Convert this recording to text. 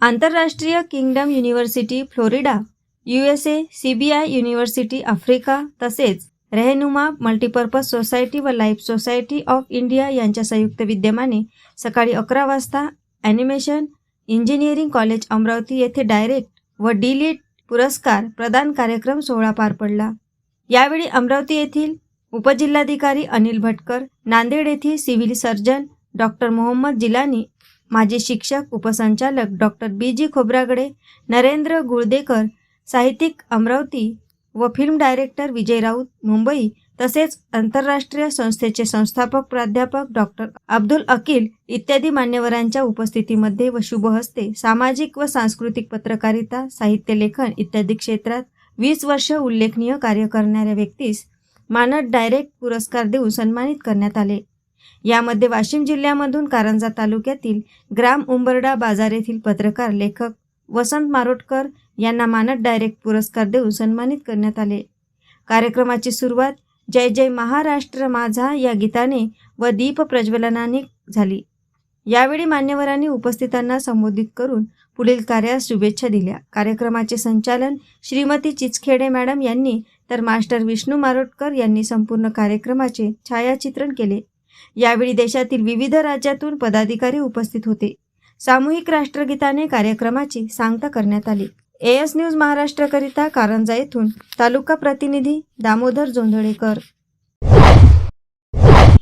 आंतरराष्ट्रीय kingdom university Florida U S A C B I university Africa तसेच Rehnuma multipurpose society व life society of India यांच्या संयुक्त विद्यमाने सकाळी अकरा वाजता ॲनिमेशन इंजिनिअरिंग कॉलेज अमरावती येथे डायरेक्ट व डिलीट पुरस्कार प्रदान कार्यक्रम सोहळा पार पडला. यावेळी अमरावती येथील उपजिल्हाधिकारी अनिल भटकर नांदेड येथील civil surgeon doctor Mohammad Jilani माजी शिक्षक उपसंचालक doctor B G Khobragade Narendra Guldekar साहित्यिक अमरावती व फिल्म डायरेक्टर विजय राऊत मुंबई तसेच आंतरराष्ट्रीय संस्थेचे संस्थापक प्राध्यापक डॉक्टर अब्दुल अकील इत्यादी मान्यवरांच्या उपस्थितीमध्ये व शुभहस्ते सामाजिक व सांस्कृतिक पत्रकारिता साहित्य लेखन इत्यादी क्षेत्रात वीस वर्ष उल्लेखनीय कार्य करणाऱ्या व्यक्तीस मानद डायरेक्ट पुरस्कार देऊन सन्मानित करण्यात आले. यामध्ये वाशिम जिल्ह्यामधून कारंजा तालुक्यातील ग्राम उंबरडा बाजार येथील पत्रकार लेखक वसंत मारोटकर यांना मानद डायरेक्ट पुरस्कार देऊन सन्मानित करण्यात आले. कार्यक्रमाची सुरुवात जय जय महाराष्ट्र माझा या गीताने व दीप प्रज्वलनाने झाली. यावेळी मान्यवरांनी उपस्थितांना संबोधित करून पुढील कार्यास शुभेच्छा दिल्या. कार्यक्रमाचे संचालन श्रीमती चिचखेडे मॅडम यांनी तर मास्टर विष्णू मारोटकर यांनी संपूर्ण कार्यक्रमाचे छायाचित्रण केले. यावेळी देशातील विविध राज्यातून पदाधिकारी उपस्थित होते. सामूहिक राष्ट्रगीताने कार्यक्रमाची सांगता करण्यात आली. एएस न्यूज महाराष्ट्रकरिता कारंजा येथून तालुका प्रतिनिधी दामोदर जोंधळेकर.